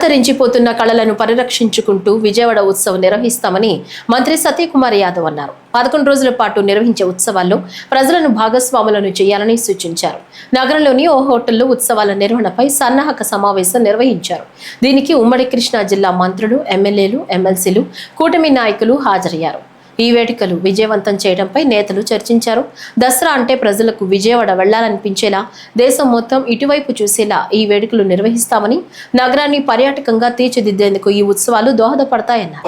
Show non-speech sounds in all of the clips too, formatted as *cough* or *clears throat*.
అంతరించిపోతున్న కళలను పరిరక్షించుకుంటూ విజయవాడ ఉత్సవం నిర్వహిస్తామని మంత్రి సత్యకుమార్ యాదవ్ అన్నారు. పదకొండు రోజుల పాటు నిర్వహించే ఉత్సవాల్లో ప్రజలను భాగస్వాములను చేయాలని సూచించారు. నగరంలోని ఓ హోటల్లో ఉత్సవాల నిర్వహణపై సన్నాహక సమావేశం నిర్వహించారు. దీనికి ఉమ్మడి కృష్ణా జిల్లా మంత్రులు ఎమ్మెల్యేలు ఎమ్మెల్సీలు కూటమి నాయకులు హాజరయ్యారు. ఈ వేడుకలు విజయవంతం చేయడంపై నేతలు చర్చించారు. దసరా అంటే ప్రజలకు విజయవాడ వెళ్ళాలనిపించేలా దేశం మొత్తం ఇటువైపు చూసేలా ఈ వేడుకలు నిర్వహిస్తామని నగరాన్ని పర్యాటకంగా తీర్చిదిద్దేందుకు ఈ ఉత్సవాలు దోహదపడతాయన్నారు.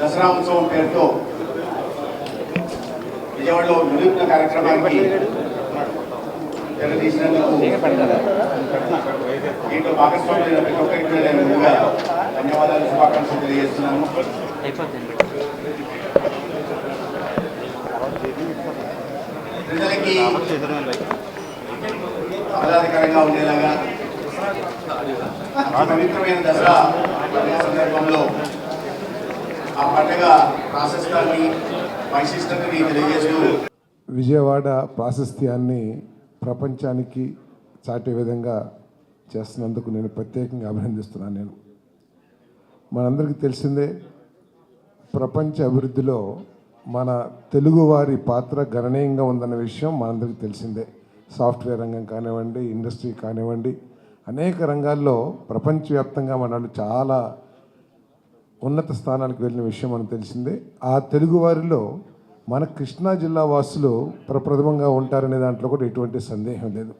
దసరా ఉత్సవం పేరుతో విజయవాడలో వినూత్న కార్యక్రమానికి తెరదీసినందుకు దీంట్లో భాగస్వామ్యం ప్రతి ఒక్కరికి కూడా నేను ముందుగా ధన్యవాదాలు శుభాకాంక్షలు తెలియజేస్తున్నాను. ప్రజలకి ఆహ్లాదకరంగా ఉండేలాగా పవిత్రమైన దసరా సందర్భంలో ఆ పండుగ ప్రాశస్త్యాన్ని వైశిష్టతని తెలియజేస్తూ విజయవాడ ప్రాశస్త్యాన్ని ప్రపంచానికి చాటే విధంగా చేస్తున్నందుకు నేను ప్రత్యేకంగా అభినందిస్తున్నాను నేను. మనందరికీ తెలిసిందే ప్రపంచ అభివృద్ధిలో మన తెలుగువారి పాత్ర గణనీయంగా ఉందన్న విషయం మనందరికీ తెలిసిందే. సాఫ్ట్వేర్ రంగం కానివ్వండి ఇండస్ట్రీ కానివ్వండి అనేక రంగాల్లో ప్రపంచవ్యాప్తంగా మన చాలా ఉన్నత స్థానాలకు వెళ్ళిన విషయం మనకు తెలిసిందే. ఆ తెలుగువారిలో మన కృష్ణా జిల్లా వాసులు ప్రప్రథమంగా ఉంటారనే దాంట్లో కూడా ఎటువంటి సందేహం లేదు.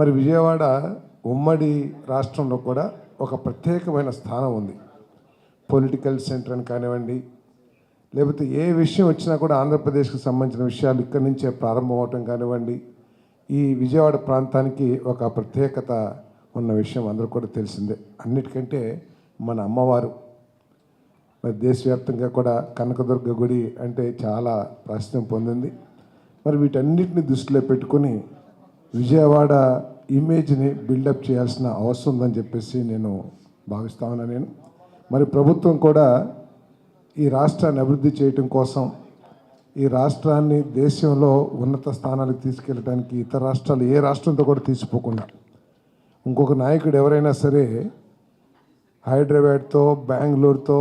మరి విజయవాడ ఉమ్మడి రాష్ట్రంలో కూడా ఒక ప్రత్యేకమైన స్థానం ఉంది. పొలిటికల్ సెంటర్ అని కానివ్వండి లేకపోతే ఏ విషయం వచ్చినా కూడా ఆంధ్రప్రదేశ్కి సంబంధించిన విషయాలు ఇక్కడి నుంచే ప్రారంభం అవటం కానివ్వండి ఈ విజయవాడ ప్రాంతానికి ఒక ప్రత్యేకత ఉన్న విషయం అందరూ కూడా తెలిసిందే. అన్నిటికంటే మన అమ్మవారు మరి దేశవ్యాప్తంగా కూడా కనకదుర్గ గుడి అంటే చాలా ప్రాశస్త్యం పొందింది. మరి వీటన్నిటిని దృష్టిలో పెట్టుకొని విజయవాడ ఇమేజ్ని బిల్డప్ చేయాల్సిన అవసరం ఉందని చెప్పేసి నేను భావిస్తా ఉన్నా నేను. మరి ప్రభుత్వం కూడా ఈ రాష్ట్రాన్ని అభివృద్ధి చేయటం కోసం ఈ రాష్ట్రాన్ని దేశంలో ఉన్నత స్థానానికి తీసుకెళ్ళడానికి ఇతర రాష్ట్రాలు ఏ రాష్ట్రంతో కూడా తీసిపోకుండా ఇంకొక నాయకుడు ఎవరైనా సరే హైదరాబాద్తో బెంగళూరుతో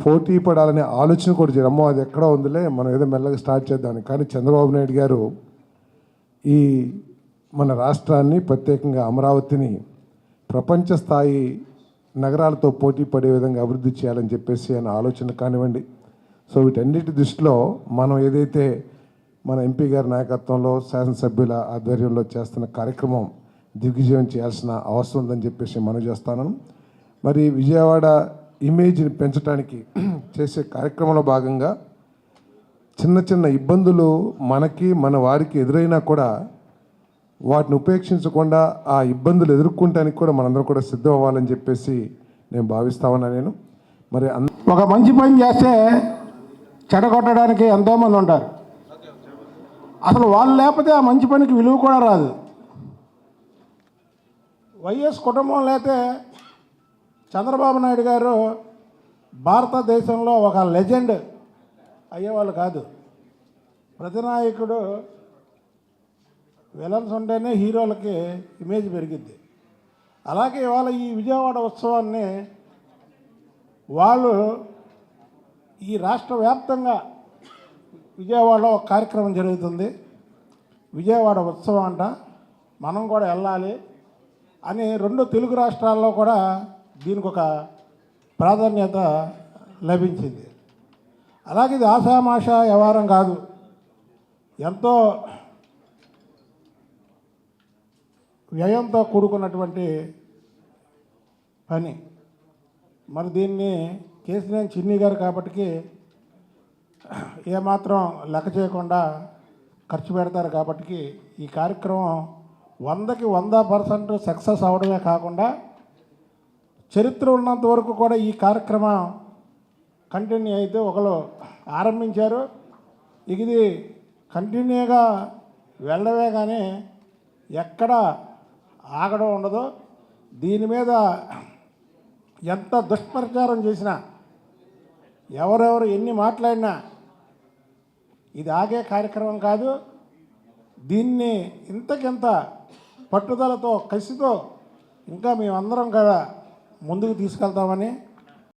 పోటీ పడాలనే ఆలోచన కూడా చేయడం అమ్మో అది ఎక్కడ ఉందిలే మనం ఏదో మెల్లగా స్టార్ట్ చేద్దాం కానీ చంద్రబాబు నాయుడు గారు ఈ మన రాష్ట్రాన్ని ప్రత్యేకంగా అమరావతిని ప్రపంచ స్థాయి నగరాలతో పోటీ పడే విధంగా అభివృద్ధి చేయాలని చెప్పేసి ఆయన ఆలోచన కానివ్వండి. సో వీటన్నిటి దృష్టిలో మనం ఏదైతే మన ఎంపీ గారి నాయకత్వంలో శాసనసభ్యుల ఆధ్వర్యంలో చేస్తున్న కార్యక్రమం దిగ్విజయం చేయాల్సిన అవసరం ఉందని చెప్పేసి మనం చేస్తాను. మరి విజయవాడ ఇమేజ్ని పెంచడానికి *clears throat* చేసే కార్యక్రమంలో భాగంగా చిన్న చిన్న ఇబ్బందులు మనకి మన వారికి ఎదురైనా కూడా వాటిని ఉపేక్షించకుండా ఆ ఇబ్బందులు ఎదుర్కొంటానికి కూడా మనందరం కూడా సిద్ధం అవ్వాలని చెప్పేసి నేను భావిస్తామన్నా నేను. మరి అన్ ఒక మంచి పని చేస్తే చెడగొట్టడానికి ఎంతోమంది ఉంటారు. అసలు వాళ్ళు లేకపోతే ఆ మంచి పనికి విలువ కూడా రాదు. వైఎస్ కుటుంబం లేతే చంద్రబాబు నాయుడు గారు భారతదేశంలో ఒక లెజెండ్ అయ్యేవాళ్ళు కాదు. ప్రతినాయకుడు విలన్స్ ఉంటేనే హీరోలకి ఇమేజ్ పెరిగిద్ది. అలాగే ఇవాళ ఈ విజయవాడ ఉత్సవాన్ని వాళ్ళు ఈ రాష్ట్ర వ్యాప్తంగా విజయవాడలో ఒక కార్యక్రమం జరుగుతుంది. విజయవాడ ఉత్సవం అంట. మనం కూడా వెళ్ళాలి అని రెండు తెలుగు రాష్ట్రాల్లో కూడా దీనికి ఒక ప్రాధాన్యత లభించింది. అలాగే ఇది ఆషామాష వ్యవహారం కాదు. ఎంతో వ్యయంతో కూడుకున్నటువంటి పని. మరి దీన్ని కేసినేని చిన్ని గారు కాబట్టి ఏమాత్రం లెక్క చేయకుండా ఖర్చు పెడతారు కాబట్టి ఈ కార్యక్రమం వందకి వంద పర్సెంట్ సక్సెస్ అవడమే కాకుండా చరిత్ర ఉన్నంత వరకు కూడా ఈ కార్యక్రమం కంటిన్యూ అయితే ఒకరు ఆరంభించారు. ఇది కంటిన్యూగా వెళ్ళవే కానీ ఎక్కడ ఆగడం ఉండదు. దీని మీద ఎంత దుష్ప్రచారం చేసినా ఎవరెవరు ఎన్ని మాట్లాడినా ఇది ఆగే కార్యక్రమం కాదు. దీన్ని ఇంతకింత పట్టుదలతో కసితో ఇంకా మేమందరం కూడా ముందుకు తీసుకెళ్తామని